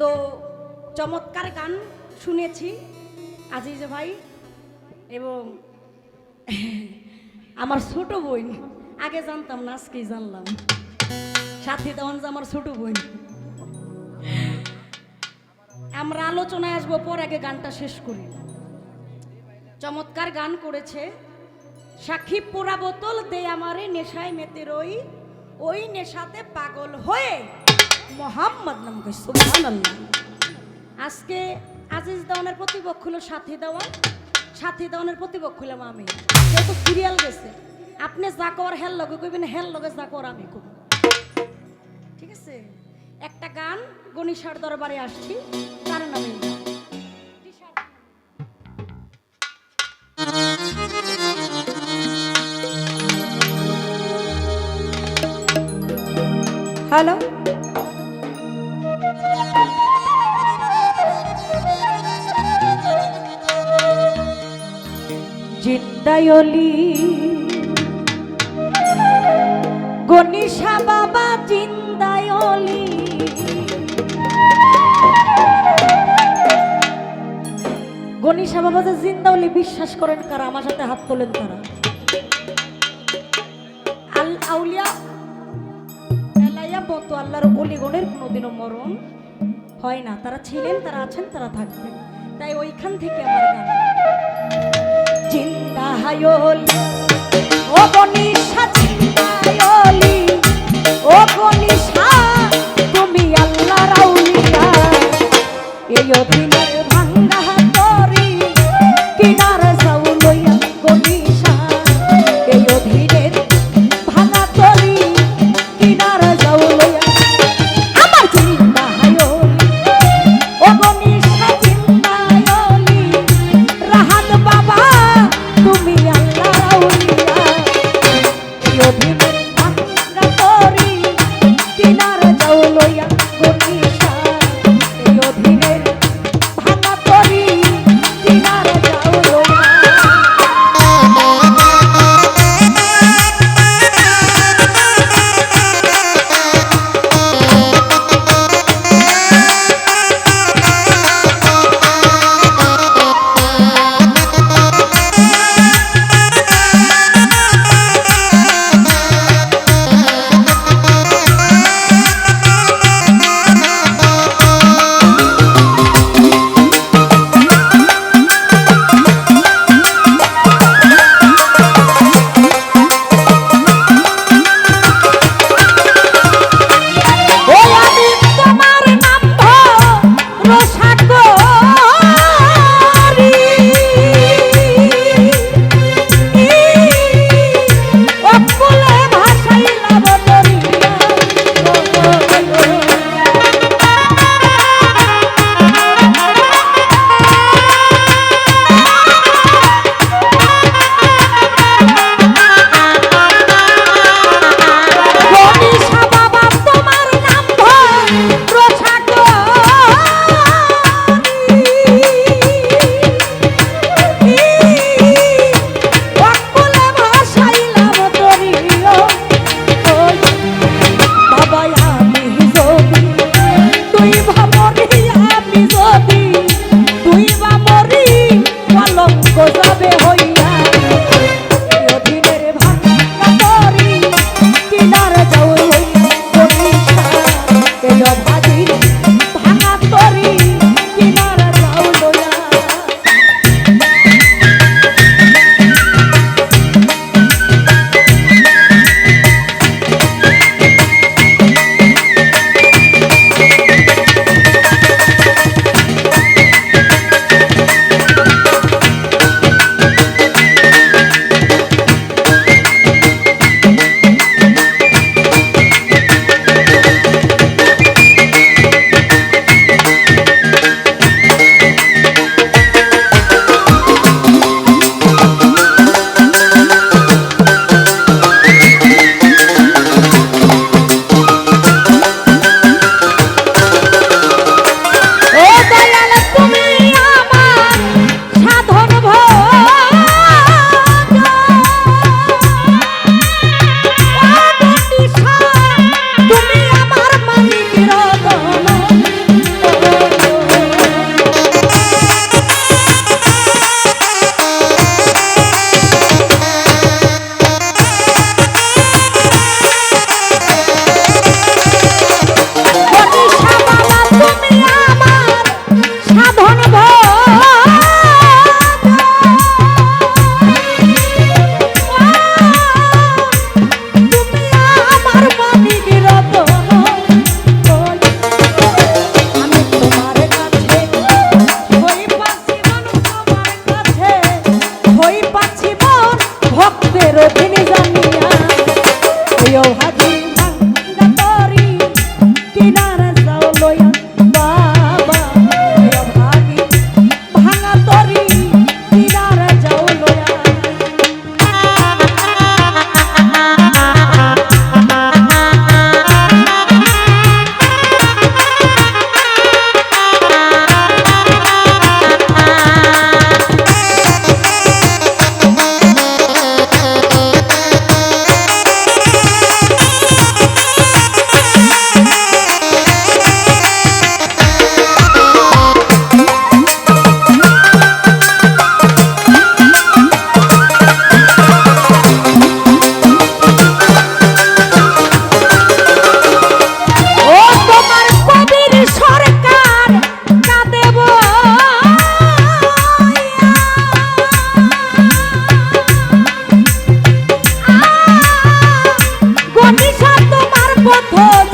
তো চমৎকার গান শুনেছি, আজিজ ভাই এবং আমার ছোট বোন। আগে জানতাম না, আজকেই জানলাম। সাথী দেওয়ান যে আমার ছোট বোন। আমরা আলোচনায় আসব, পর আগে গানটা শেষ করি। চমৎকার গান করেছে, সাক্ষী পোড়া বোতল দে আমারে নেশায় মেতে রই, ওই নেশাতে পাগল হয়ে। মোহাম্মদ নাম আজকে আজিজ দেওয়ানের প্রতিপক্ষ হলো সাথী দেওয়ান। সাথী দেওয়ানের প্রতিপক্ষ হলাম আমি। যেহেতু সিরিয়াল গেছে, আপনি যা কর হেল লগে কইবেন হেল লগে যা কর আমি কব ঠিক আছে? একটা গান গণিসার দরবারে আসছি, তার নামে হ্যালো? জিন্দায়লি গনিশা বাবা জিন্দায়লি। গনিশা বাবা যে জিন্দাওলি বিশ্বাস করেন কারা? আমার সাথে হাত তোলেন তারা। আল আউলিয়া, এলাইয়া আল্লাহর অলিগণের কোনোদিনও মরণ হয় না। তারা ছিলেন, তারা আছেন, তারা থাকবেন। তাই ওইখান থেকে আমার গান। জিন্দা হায়লি ও গনিশা জিন্দায়লি ও গনিশা তুমি আল্লাহ রাউলিয়া এই অধীনের Glory.